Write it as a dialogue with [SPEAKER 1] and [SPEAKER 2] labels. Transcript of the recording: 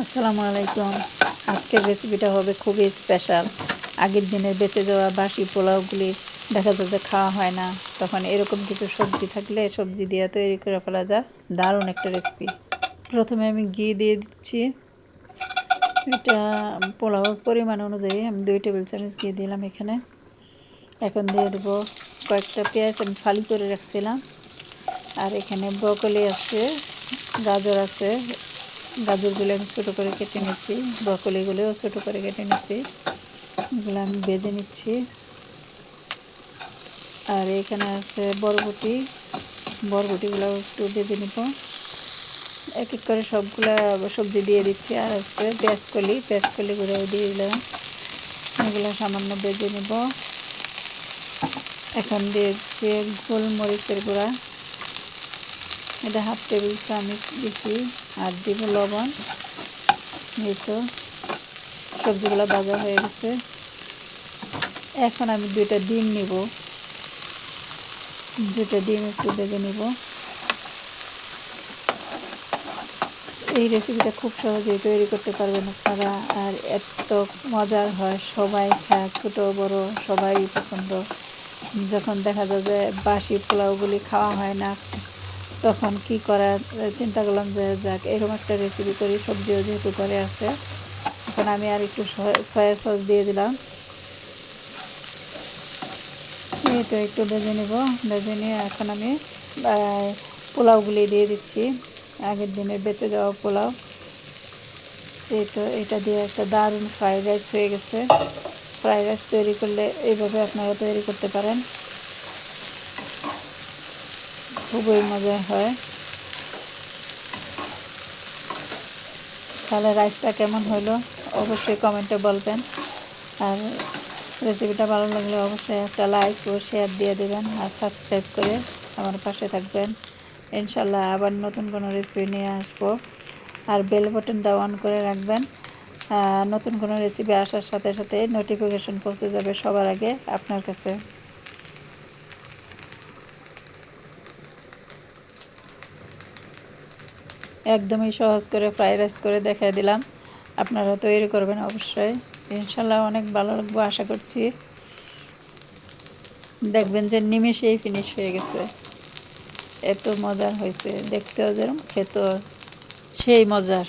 [SPEAKER 1] আসসালামু আলাইকুম। আজকের রেসিপিটা হবে খুবই স্পেশাল আগের দিনের বেঁচে যাওয়া বাসি পোলাওগুলি দেখা যাচ্ছে খাওয়া হয় না। তখন এরকম কিছু সবজি থাকলে সবজি দিয়ে তৈরি করে ফেলা যায় দারুণ একটা রেসিপি প্রথমে আমি ঘি দিয়ে দিচ্ছি। এটা পোলাওর পরিমাণ অনুযায়ী আমি দুই টেবিল চামচ ঘি দিলাম এখানে। এখন দিয়ে দেবো কয়েকটা পেঁয়াজ আমি ফালি করে রাখছিলাম। আর এখানে ব্রকলি আছে, গাজর আছে গাজরগুলো আমি ছোটো করে কেটে নিচ্ছি ব্রকলিগুলোও ছোটো করে কেটে নিচ্ছি এগুলো আমি বেজে নিচ্ছি। আর এখানে আছে বরবটি। বরবটিগুলো একটু বেজে নিব। এক এক করে সবগুলা সবজি দিয়ে দিচ্ছি। আর আছে পেঁয়াজকলি পেঁয়াজকলিগুলো দিয়ে দিলাম। এগুলো সামান্য বেজে নিব। এখন দিয়ে দিয়েছি গোলমরিচের গুঁড়া। এটা হাফ টেবিল চামচ দিচ্ছি আর দিব লবণ এই তো সবজিগুলো ভাজা হয়ে গেছে। এখন আমি দুইটা ডিম নিব। দুইটা ডিম একটু ভেজে নিব। এই রেসিপিটা খুব সহজেই তৈরি করতে পারবেন আপনারা, আর এত মজার হয়, সবাই খায়, ছোটো, বড়, সবাই পছন্দ। যখন দেখা যায় যে বাসি পোলাওগুলি খাওয়া হয় না তখন কি করার চিন্তা করলাম যে যাক, এরকম একটা রেসিপি করি, সবজিও যেহেতু করে আছে, এখন আমি আর একটু সয়া সস দিয়ে দিলাম। তো একটু ভেজে নেব। ভেজে নিয়ে এখন আমি পোলাওগুলি দিয়ে দিচ্ছি। আগের দিনে বেঁচে যাওয়া পোলাও। এই তো এটা দিয়ে একটা দারুণ ফ্রাইড রাইস হয়ে গেছে। ফ্রাইড রাইস তৈরি করলে এইভাবে আপনারা তৈরি করতে পারেন। খুবই মজা হয়। তাহলে রাইসটা কেমন হলো অবশ্যই কমেন্টে বলবেন। আর রেসিপিটা ভালো লাগলে অবশ্যই একটা লাইক ও শেয়ার দিয়ে দেবেন আর সাবস্ক্রাইব করে আমার পাশে থাকবেন। ইনশাল্লাহ আবার নতুন কোনো রেসিপি নিয়ে আসব। আর বেল বাটনটা অন করে রাখবেন। নতুন কোনো রেসিপি আসার সাথে সাথে নোটিফিকেশন পৌঁছে যাবে সবার আগে আপনার কাছে। একদমই সহজ করে ফ্রাই রাইস করে দেখাই দিলাম। আপনারা তৈরি করবেন অবশ্যই। ইনশাল্লাহ অনেক ভালো লাগবো, আশা করছি। দেখবেন যে নিমেষেই ফিনিশ হয়ে গেছে। এত মজার হয়েছে। দেখতেও যেরকম খেতেও সেই মজার।